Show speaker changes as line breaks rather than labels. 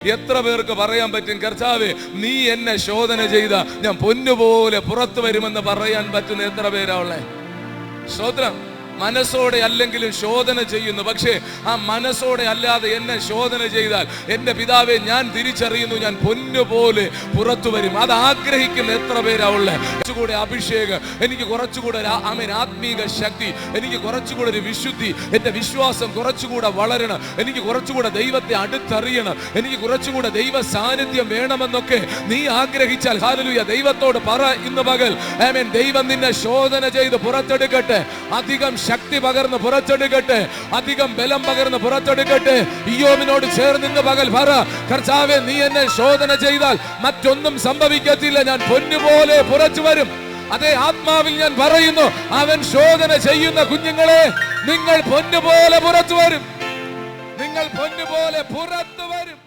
എത്ര പേർക്ക് പറയാൻ പറ്റും? കർത്താവ് നീ എന്നെ ശോധന ചെയ്ത ഞാൻ പൊന്നുപോലെ പുറത്തു വരുമെന്ന് പറയാൻ പറ്റുന്ന എത്ര പേരാ ഉള്ളേ? സ്തോത്രം മനസ്സോടെ അല്ലെങ്കിലും ശോധന ചെയ്യുന്നു. പക്ഷേ ആ മനസ്സോടെ അല്ലാതെ എന്നെ ശോധന ചെയ്താൽ എന്റെ പിതാവെ ഞാൻ തിരിച്ചറിയുന്നു ഞാൻ പൊന്നുപോലെ പുറത്തു വരും. അത് ആഗ്രഹിക്കുന്ന എത്ര പേരാ ഉള്ളേ? കുറച്ചുകൂടെ അഭിഷേകം എനിക്ക് കുറച്ചുകൂടെ ഒരു ആമേൻ ആത്മീക ശക്തി എനിക്ക് കുറച്ചുകൂടെ ഒരു വിശുദ്ധി എന്റെ വിശ്വാസം കുറച്ചുകൂടെ വളരണം എനിക്ക് കുറച്ചുകൂടെ ദൈവത്തെ അടുത്തറിയണം എനിക്ക് കുറച്ചുകൂടെ ദൈവ സാന്നിധ്യം വേണമെന്നൊക്കെ നീ ആഗ്രഹിച്ചാൽ. ഹാലലുയ ദൈവത്തോട് പറ ഇന്ന് പകൽ. ആമേൻ. ദൈവം നിന്നെ ശോധന ചെയ്ത് പുറത്തെടുക്കട്ടെ. അധികം ശക്തി പകർന്ന് പുറത്തെടുക്കട്ടെ. അധികം ബലം പകർന്ന് പുറത്തെടുക്കട്ടെ. ഇയോമിനോട് ചേർന്ന് പകൽ പറ കർത്താവെ നീ എന്നെ ശോധന ചെയ്താൽ മറ്റൊന്നും സംഭവിക്കത്തില്ല. ഞാൻ പൊന്നുപോലെ പുറത്തു വരും. അതേ ആത്മാവിൽ ഞാൻ പറയുന്നു അവൻ ശോധന ചെയ്യുന്ന കുഞ്ഞുങ്ങളെ നിങ്ങൾ പൊന്നുപോലെ പുറത്തു വരും. നിങ്ങൾ പൊന്നുപോലെ പുറത്തു വരും.